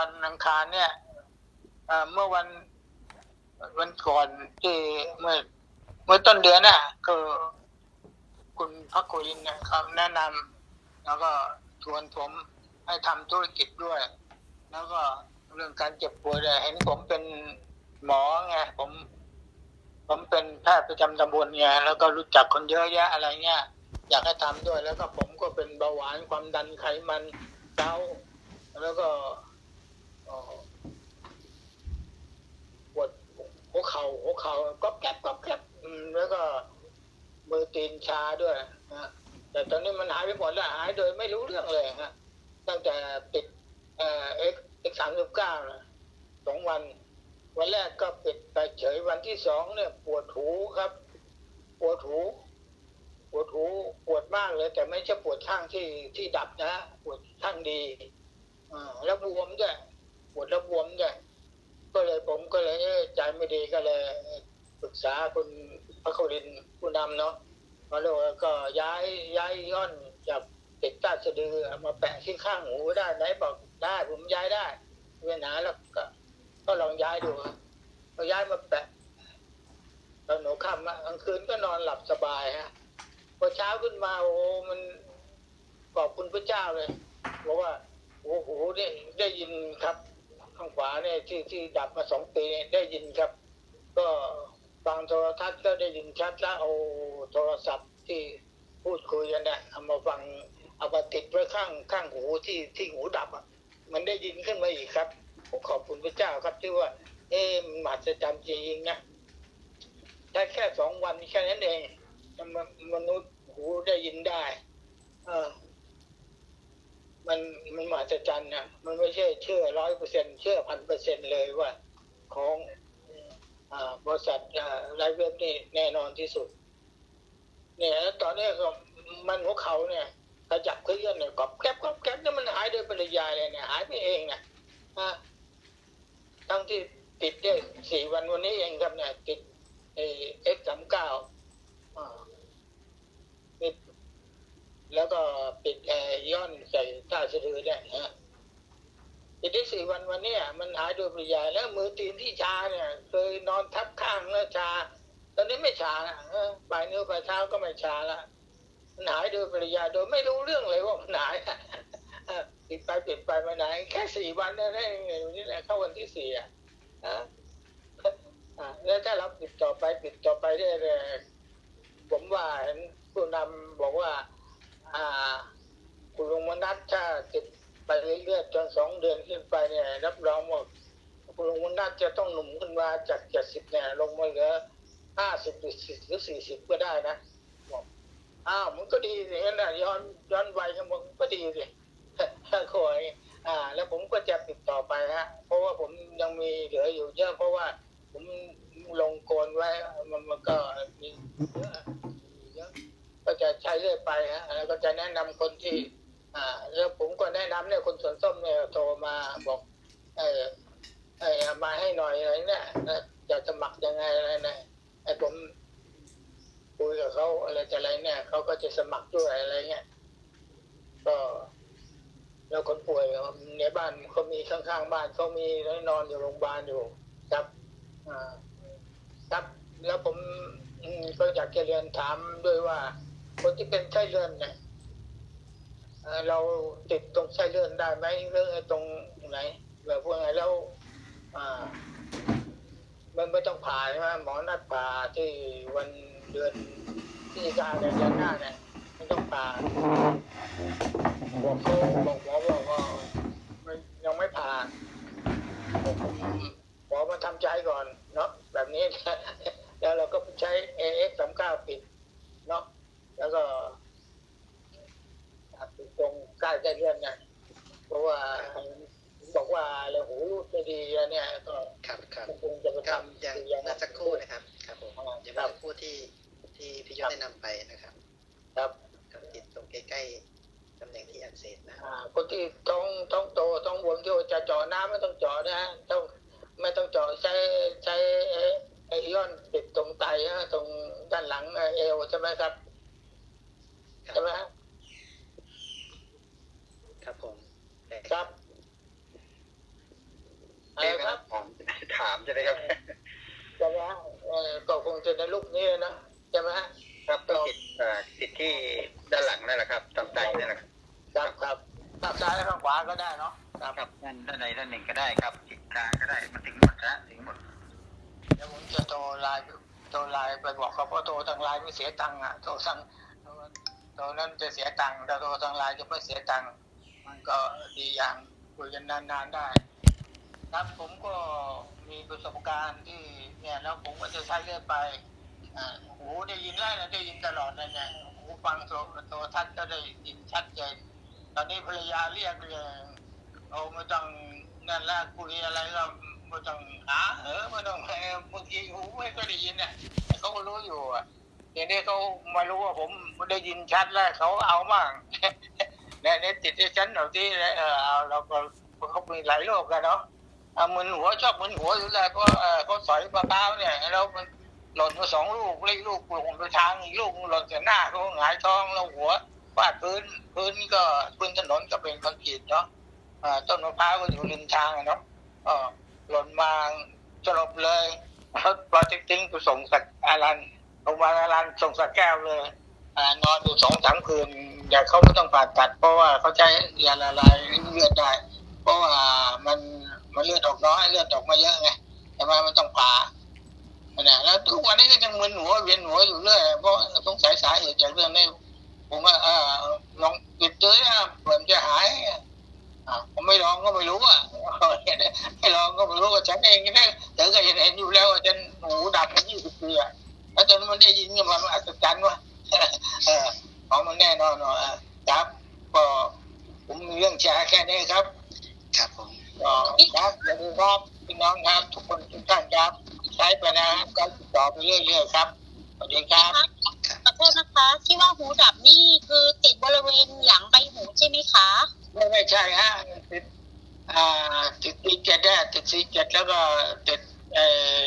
วันอังคารเนี่ยเมื่อวันวันก่อนที่เมื่อเมื่อต้นเดือนน่ะคือคุณพักโคลินเนี่ยเขาแนะนำแล้วก็ชวนผมให้ทำธุรกิจด้วย แล้วก็เรื่องการเจ็บป่วยเนี่ยเห็นผมเป็นหมอไงผม ผมเป็นแพทย์ประจำตำบลไงแล้วก็รู้จักคนเยอะแยะอะไรเงี้ยอยากให้ทำด้วย แล้วก็ผมก็เป็นเบาหวานความดันไขมันเกาแล้วก็ ปวดหัวเข่าหัวเข่าก็แก๊บก็แก๊บแล้วก็มือตีนชาด้วยนะแต่ตอนนี้มันหายไปหมดแล้วหายโดยไม่รู้เรื่องเลยฮะตั้งแต่ปิดเอ่อเอ็กเอ็กสามสิบเก้าสองวัน วันแรกก็ปิดไปเฉยวันที่สองเนี่ย ปวดหูครับ ปวดหูปวดหูปวดมากเลย แต่ไม่ใช่ปวดข้างที่ที่ดับนะ ปวดข้างดีอ่าแล้วบวมด้วย ปวดแล้วบวมด้วยก็เลยผมก็เลยใจไม่ดีก็เลยปรึกษาคุณพระครินผู้นำเนาะมาเลยว่าก็ย้ายย้ายย่อนจากติดใต้สะดือมาแปะที่ข้างหูได้ไหนบอกได้ผมย้ายได้ไม่เป็นหาแล้วก็ ก็ลองย้ายดูครับพอย้ายมาแปะตอนหนูค่ำอะกลางคืนก็นอนหลับสบายฮะพอเช้าขึ้นมาโอ้มันขอบคุณพระเจ้าเลยบอกว่าโอ้โหได้ได้ยินครับ ข้างขวาเนี่ยที่ที่ดับมาสองปีเนี่ยได้ยินครับ ก็ฟังโทรทัศน์ก็ได้ยินชัดแล้วเอาโทรศัพท์ที่พูดคุยกันเนี่ยเอามาฟังเอามาติดไว้ข้างข้างหูที่ที่หูดับอะมันได้ยินขึ้นมาอีกครับผมขอบคุณพระเจ้าครับที่ว่า เอ๊มันมหัศจรรย์จริงๆนะได้แค่สองวันแค่นั้นเองมนุษย์หูได้ยินได้ เออ มันมันมหัศจรรย์นะมันไม่ใช่เชื่อร้อยเปอร์เซ็นเชื่อพันเปอร์เซ็นเลยว่าของอบริษัทอ่าไลฟ์เว็บนี่แน่นอนที่สุด เนี่ยแล้วตอนนี้ก็มันหัวเขาเนี่ยขยับเคลื่อนเนี่ยกอบแก๊บกอบแก๊บเนี่ยมันหายโดยปริยายเลยเนี่ยหายไปเองนะฮะทั้งที่ติดได้สี่วันวันนี้เองครับเนี่ยติดเอ็กสามเก้า แล้วก็ปิดแอร์ย่อนใส่ท่าสะดือเนี่ยฮะปิดได้สี่วันวันเนี้ยมันหายโดยปริยายแล้วมือตีนที่ชาเนี่ยเคยนอนทับข้างแล้วชา ตอนนี้ไม่ชาละปลายนิ้วปลายเท้าก็ไม่ชาละมันหายโดยปริยายโดยไม่รู้เรื่องเลยว่ามันหายปิดไปปิดไปมาไหน แค่สี่วันนั่นเองนี่แหละเข้าวันที่สี่อะอะอะแล้วถ้าเราปิดต่อไปปิดต่อไปเรื่อยๆผมว่าเห็นผู้นำบอกว่า อ่า คุณลุงมนัทถ้าติดไปเรื่อยๆจนสองเดือนขึ้นไปเนี่ยรับรองว่าคุณลุงมนัทจะต้องหนุ่มขึ้นมาจากเจ็ดสิบเนี่ยลงมาเหลือห้าสิบหรือสี่สิบก็ได้นะอ้าวมันก็ดีสิงั้นนะย้อนย้อนวัยกันมันก็ดีสิถ้าคอยอ่า แล้วผมก็จะติดต่อไปฮะ เพราะว่าผมยังมีเหลืออยู่เยอะเพราะว่าผมลงโกนไว้มันมันก็มีเยอะ ก็จะใช้เรื่อยไปฮะแล้วก็จะแนะนำคนที่ อ่าแล้วผมก็แนะนำเนี่ยคนสวนส้มเนี่ยโทรมาบอกเออเออเอามาให้หน่อยอะไรเนี่ยจะสมัครยังไงอะไรเนี่ยไอ้ผมคุยกับเขาอะไรจะอะไรเนี่ยเขาก็จะสมัครด้วยอะไรเงี้ยก็แล้วคนป่วยในบ้านเขามีข้างๆบ้านเขามีแล้วนอนอยู่โรงพยาบาลอยู่ครับอ่าครับแล้วผมอืมก็อยากจะเรียนถามด้วยว่า คนที่เป็นไส้เลื่อนเนี่ยเราติดตรงไส้เลื่อนได้ไหมหรือตรงไหนแบบว่าไงแล้วอ่ามันไม่ต้องผ่าใช่ไหมหมอนัดผ่าที่วันเดือนพฤศจิกาเดือนหน้าเนี่ยไม่ต้องผ่าบอกเขาบอกหมอบอกว่ามันยังไม่ผ่าหมอมาทำใจก่อนเนาะแบบนี้แล้วเราก็ใช้ AX สามเก้าปิดเนาะ แล้วก็ปิดตรงใกล้ใจเลื่อนเนี่ยเพราะว่าบอกว่าเราหูรูดไม่ดีแล้วเนี่ย ก็ครับครับคงจะไปครับทำอย่างอย่างเมื่อสักครู่นะครับ ครับผมอย่างเมื่อสักครู่ที่ที่พี่ยศได้นำไปนะครับ ครับกับติดตรงใกล้ๆตำแหน่งที่อักเสบนะครับอ่าคนที่ท้องท้องโตท้องบวมที่ว่าจะเจาะน้ำไม่ต้องเจาะนะฮะต้องไม่ต้องเจาะใช้ใช้ไอ้ไอ้ย้อนปิดตรงไตฮะตรงด้านหลังเอวใช่ไหมครับครั ใช่บไหมฮะครับผมแต่ครับช่ไหมครับใช่ไหมฮะเออก็คงจะในรูปนี้นะใช่ไหมฮะครับก็ติดเอ่อติดที่ด้านหลังนั่นแหละครับตามใจนั่นแหละครับครับครับข้างซ้ายและข้างขวาก็ได้เนาะครับครับด้านด้านใดด้านหนึ่งก็ได้ครับติดกลางก็ได้มันถึงหมดนะถึงหมดเดี๋ยวผมจะโทรไลน์โทรไลน์ไปบอกเขาเพราะโทรทางไลน์ไม่เสียตังค์อะโทรทาง โทรนั้นจะเสียตังค์แต่โทรทางไลน์จะไม่เสียตังค์มันก็ดีอย่างคุยกันนานๆได้ ครับผมก็มีประสบการณ์ที่เนี่ยแล้วผมก็จะใช้เรื่อยไปอ่าหูได้ยินแล้นะได้ยินตลอดเลยเนี่ยหูฟังโทรโทรทัศน์ก็ได้ยินชัดเจนตอนนี้ภรรยาเรียกเลยเราไม่ต้องนั่นละคุยอะไรเราไม่ต้องหาเออไม่ต้องเออบางทีหูไม่ก็ได้ยินเนี่ยเขาก็รู้อยู่อะ เดี๋ยวนี้เขามารู้ว่าผมได้ยินชัดแล้วเขาเอามั่งเนี่ยเนี่ยติดที่ฉันเอาที่เออเอาเราก็เขามีหลายโรคกันเนาะอะมึนหัวชอบมึนหัวอยู่แล้วเพราะเออเขาสอยมะพร้าวเนี่ยแล้วมันหล่นมาสองลูกเล็กลูกหล่นไปทางอีกลูกหล่นใส่หน้าเขาหงายท้องแล้วหัวฟาดพื้นพื้นก็พื้นถนนก็เป็นคอนกรีตเนาะต้นมะพร้าวก็อยู่ริมทางเนาะหล่นมาสลบเลยแล้วปลาติ๊กติ้งไปส่งสักอารัน รงพยาบาลอารันส่งสักแก้วเลยอนอนอยู่สองสามคืนแต่เขาไม่ต้องผ่าตัด เพราะว่าเขาใช้ยาละลายเลือดได้ เพราะว่ามันมันเลือดออกน้อยเลือดออกมาเยอะไงแต่ว่ามันต้องผ่าเนี่ยแล้วทุกวันนี้ก็ยังมึนหัวเวียนหัวอยู่เรื่อยเพราะสงสัยสาเหตุจากเรื่องนี้ผมว่าเออลองปิดเจอนเผื่อมันจะหายผมไม่ลองก็ไม่รู้อะไม่ลองก็ไม่รู้ว่าฉันเองก็ได้เธอก็เห็นเห็นอยู่แล้วว่าฉันหูดับมายี่สิบปีอะ แล้วจนมันได้ยินกันมามันอัศจรรย์ว่ะเออของมันแน่นอนว่ะครับ ก็ผมมีเรื่องแชร์แค่นี้ครับ ครับผมก็ครับอย่าลืมครับพี่น้องครับทุกคนทุกท่านครับ ใช้ไปนะครับก็ติดต่อไปเรื่อยๆครับสวัสดีครับขอโทษนะคะ ที่ว่าหูดับนี่คือติดบริเวณหลังใบหูใช่ไหมคะ ไม่ไม่ใช่ฮะติดอ่าติดตีเจ็ดได้ติดสีเจ็ดแล้วก็ติดเอ่อ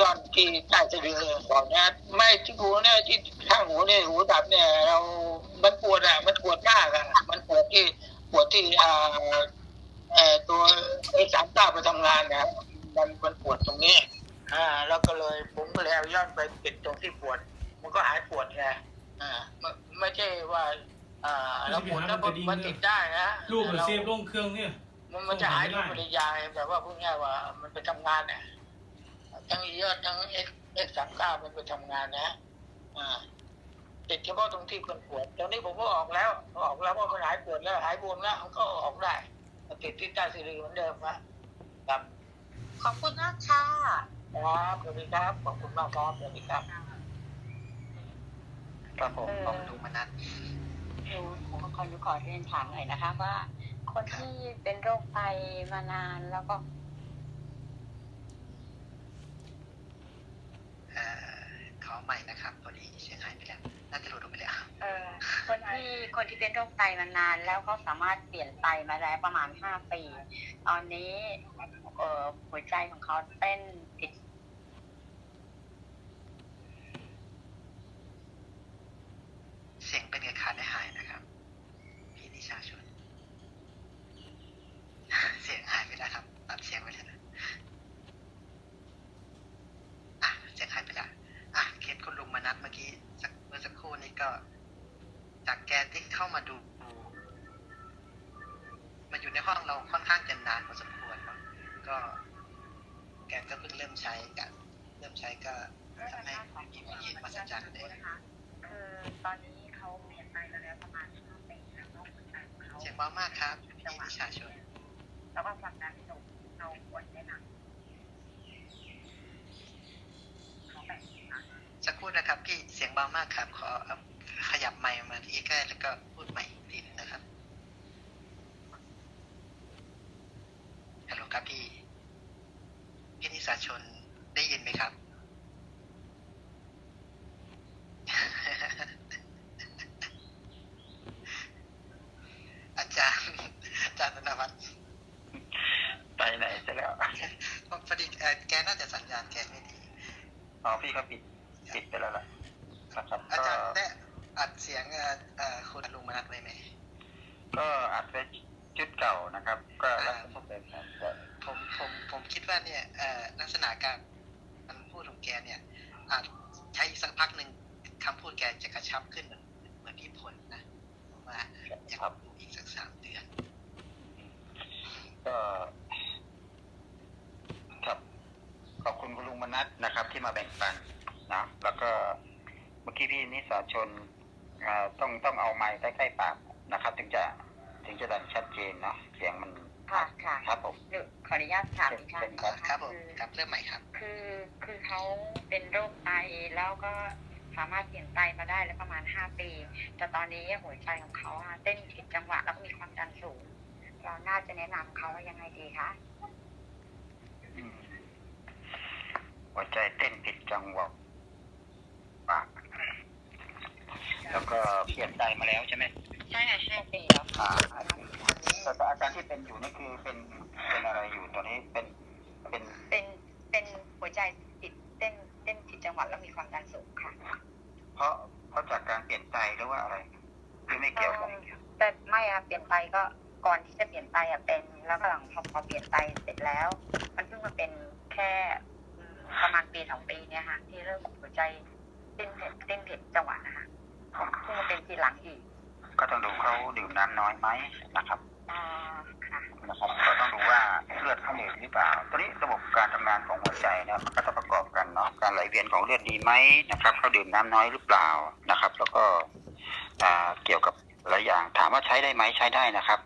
ยอดที่ใต้สะดือก่อนนะไม่ที่หูเนี่ยที่ข้างหูเนี่ยหูดับเนี่ยเรามันปวดอะ มันปวดมากอะมันปวดที่ปวดที่อ่าเอ่อตัวไอ้สามเก้าไปทำงานนะมันมันปวดตรงนี้อ่าแล้วก็เลยผมก็เลยเอาย้อนไปติดตรงที่ปวด มันก็หายปวดไงอ่าไม่ไม่ใช่ว่าอ่าเราปวดแล้วมันมันติดได้นะลูกเราเซฟลงเครื่องเนี่ยมันจะหายโดยปริยายแต่ว่าพูดง่ายว่ามันไปทำงานเนี่ย ทั้งยอดทั้งเอ็กเอ็กสามเก้ามันไปทำงานนะ อ่าติดเฉพาะตรงที่มันปวดตอนนี้ผมก็ออกแล้วออกแล้วว่ามันหายปวดแล้วหายบวมแล้วมันก็ออกได้ติดที่ใต้สะดือเหมือนเดิมนะครับ ขอบคุณมากค่ะครับสวัสดีครับขอบคุณมากครับสวัสดีครับครับผมขอบคุณมนัสคือผมขอขอเรียนถามหน่อยนะคะว่า คนที่เป็นโรคไตมานานแล้วก็ เอ่อขอใหม่นะครับพอดีเสียงหายไปแล้วน่าจะหลุดออกไปแล้วเออคนที่คนที่เป็นโรคไตมานาน แล้วเขาสามารถเปลี่ยนไตมาแล้วประมาณห้าปี ตอนนี้เออหัวใจของเขาเต้นผิดเสียงเป็นไงขาดได้หายนะครับ พี่นิชาชน เสียงหายไปแล้วครับตัดเสียงไปแล้วนะอะเสียงหายไปแล้วอะเคสคุณลุงมนัสเมื่อกี้สักเมื่อสักครู่นี้ก็ จากแกที่เข้ามาดู มาอยู่ในห้องเราค่อนข้างจะนานพอสมควรเนาะก็ แกก็เพิ่งเริ่มใช้กันเริ่มใช้ก็ทำให้มีวิธีมาสัจจรรย์เลย นะคะคือตอนนี้เขาเปลี่ยนไตมาแล้วประมาณห้าปีแล้วก็หัว ใจของเขาเสียงเบามากครับพี่นิชาชนแล้วก็ความดันสูงเราควรได้หนักเขาแบ่งนะสักครู่นะครับ พี่เสียงเบามากครับขอเอาขยับไมค์มาที่ใกล้แล้วก็พูดใหม่อีกทีหนึงนะครับฮัลโหลครับพี่พี่นิสาชนได้ยินไหมครับ อาจารย์อาจารย์ธนวัฒน์ ไปไหนซะแล้ว พอดีเอ่อแกน่าจะสัญญาณแกไม่ดี อ๋อพี่ก็ปิดปิดไปแล้วล่ะนะครับ อา ก็ จารย์ได้อัดเสียงเอ่อเอ่อคุณลุงมนัสไว้ไหม ก็อัดไว้ชุดเก่านะครับ ก็แล้วก็แบบนั้นก็ผมผมผมคิดว่าว่าเนี่ยเอ่อลักษณะการการพูดของแกเนี่ยอาจใช้อีกสักพักหนึ่งคำพูดแกจะกระชับขึ้นเหมือนเหมือนพี่พลนะผมว่าอยากดูอีกสักสามเดือน ก็ครับขอบคุณคุณลุงมนัสนะครับ ที่มาแบ่งปันนะแล้วก็เมื่อกี้พี่นิสาชนอ่าต้องต้องเอาไม้ใกล้ๆปากนะครับ ถึงจะ ถึงจะดังชัดเจนเนาะเสียงมันค่ะค่ะ ครับผมเดี๋ยวขออนุญาตถามอีกครั้งเชิญครับครับผมครับเริ่มใหม่ครับ คือคือเขาเป็นโรคไตแล้วก็สามารถเปลี่ยนไตมาได้แล้วประมาณห้าปี แต่ตอนนี้หัวใจของเขาอะเต้นผิดจังหวะแล้วก็มีความดันสูง เราน่าจะแนะนำเขาว่ายังไงดีคะอืมหัวใจเต้นผิดจังหวะปากแล้วก็เปลี่ยนใจมาแล้วใช่ไหม ใช่ค่ะห้าปีแล้วอ่าแต่อาการที่เป็นอยู่นี่คือเป็นเป็นอะไรอยู่ตอนนี้เป็นเป็นเป็นเป็นหัวใจติดเต้นเต้นผิดจังหวะแล้วมีความดันสูงค่ะ เพราะเพราะจากการเปลี่ยนใจหรือว่าอะไรหรือไม่เกี่ยวกันแต่ไม่อะเปลี่ยนไตก็ก่อนที่จะเปลี่ยนไตอะเป็น แล้วก็หลังพอพอเปลี่ยนไตเสร็จแล้ว มันเพิ่งมาเป็นแค่อืมประมาณปีสองปีเนี่ยค่ะที่เริ่มหัวใจเต้นผิดเต้นผิดจังหวะนะคะเพิ่งมาเป็นทีหลังอีก ก็ต้องดูเขาดื่มน้ำน้อยไหมนะครับอ่าค่ะนะครับก็ต้องดูว่าเลือดเขาเหนื่อยหรือเปล่าตอนนี้ระบบการทำงานของหัวใจเนี่ยมันก็ต้องประกอบกันเนาะการไหลเวียนของเลือดดีไหมนะครับเขาดื่มน้ำน้อยหรือเปล่านะครับ แล้วก็อ่าเกี่ยวกับหลายอย่างถามว่าใช้ได้ไหมใช้ได้นะครับ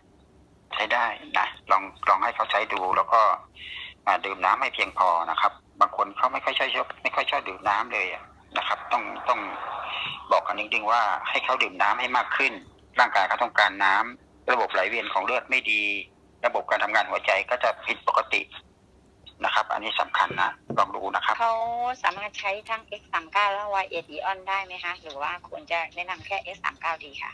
ใช้ได้นะลองลองให้เขาใช้ดู แล้วก็อ่าดื่มน้ำให้เพียงพอนะครับ บางคนเขาไม่ค่อยชอบไม่ค่อยชอบดื่มน้ำเลยอะนะครับ ต้องต้องบอกกันจริงๆว่าให้เขาดื่มน้ำให้มากขึ้น ร่างกายเขาต้องการน้ำระบบไหลเวียนของเลือดไม่ดี ระบบการทำงานหัวใจก็จะผิดปกตินะครับ อันนี้สำคัญนะลองดูนะครับเขาสามารถใช้ทั้ง X39 และ Y8 Ion ได้ไหมคะ หรือว่าควรจะแนะนำแค่ X39 ดีค่ะ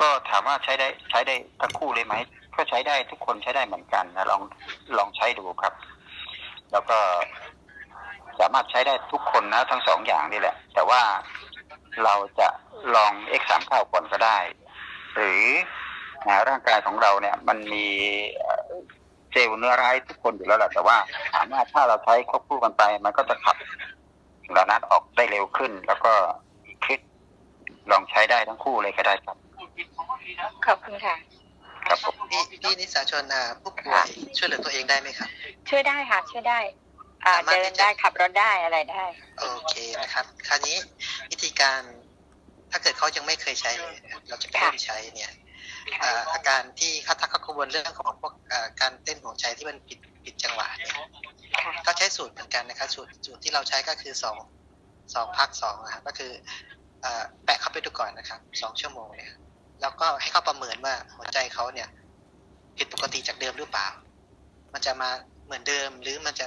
ก็ถามว่าใช้ได้ใช้ได้ทั้งคู่เลยไหมก็ใช้ได้ทุกคนใช้ได้เหมือนกันนะลองลองใช้ดูครับ แล้วก็สามารถใช้ได้ทุกคนนะทั้งสองอย่างนี่แหละ แต่ว่า เราจะลอง X39 ก่อนก็ได้ หรือนะร่างกายของเราเนี่ยมันมีเอ่อเซลล์เนื้อร้ายทุกคนอยู่แล้วแหละแต่ว่าถามว่าถ้าเราใช้ควบคู่กันไป มันก็จะขับสิ่งเหล่านั้นออกได้เร็วขึ้น แล้วก็คลิกลองใช้ได้ทั้งคู่เลยก็ได้ครับ ขอบคุณค่ะ ครับผม พี่พี่นิสาชนอ่าผู้ป่วยช่วยเหลือตัวเองได้ไหมครับ ช่วยได้ค่ะ ช่วยได้ อ่าสามารถเดินได้ขับรถได้อะไรได้ โอเคนะครับ คราวนี้วิธีการถ้าเกิดเขายังไม่เคยใช้ เราจะไปเริ่มใช้เนี่ยอ่าอาการที่เขาทักเขากังวลเรื่องของพวกอ่าการเต้นของใจที่มันผิดผิดจังหวะเนี่ยค่ะ ก็ใช้สูตรเหมือนกันนะครับสูตรสูตรที่เราใช้ก็คือสองสองพักสองนะครับก็คือเอ่อแปะเข้าไปดูก่อนนะครับสองชั่วโมงเนี่ยแล้วก็ให้เขาประเมินว่าหัวใจเขาเนี่ย ผิดปกติจากเดิมหรือเปล่า มันจะมาเหมือนเดิมหรือมันจะ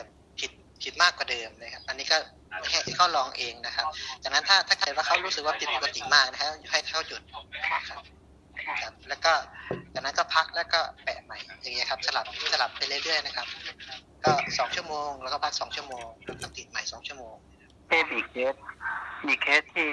ผิดผิดมากกว่าเดิมนะครับ อันนี้ก็ให้ให้เขาลองเองนะครับจากนั้นถ้าถ้าเกิดว่าเขารู้สึกว่าผิดปกติมากนะครับให้เขาหยุดนะครับค่ะครับแล้วก็จากนั้นก็พักแล้วก็แปะใหม่อย่างเงี้ยครับสลับสลับไปเรื่อยๆนะครับ ก็สองชั่วโมง แล้วก็พักสองชั่วโมงแล้วก็ติดใหม่สองชั่วโมงเอ๊ะมีเคสมีเคสที่